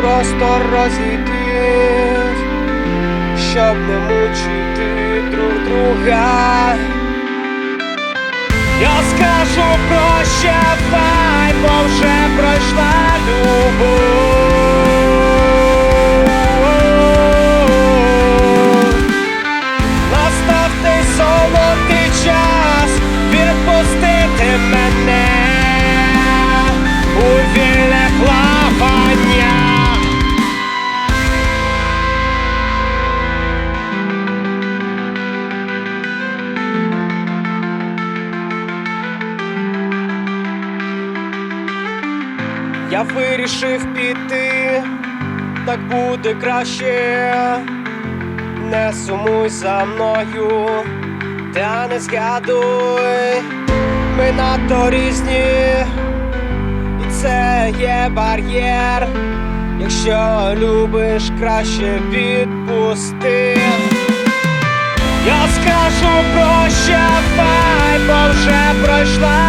просто розійтись, щоб не мучити друг друга. Я скажу прощавай, бо вже пройшла любов. Настав той солодкий час відпустити мене Я вирішив піти, так буде краще. Не сумуй за мною, та не згадуй, ми надто різні, і це є бар'єр. Якщо любиш, краще відпусти. Я скажу прощавай, бо вже пройшла.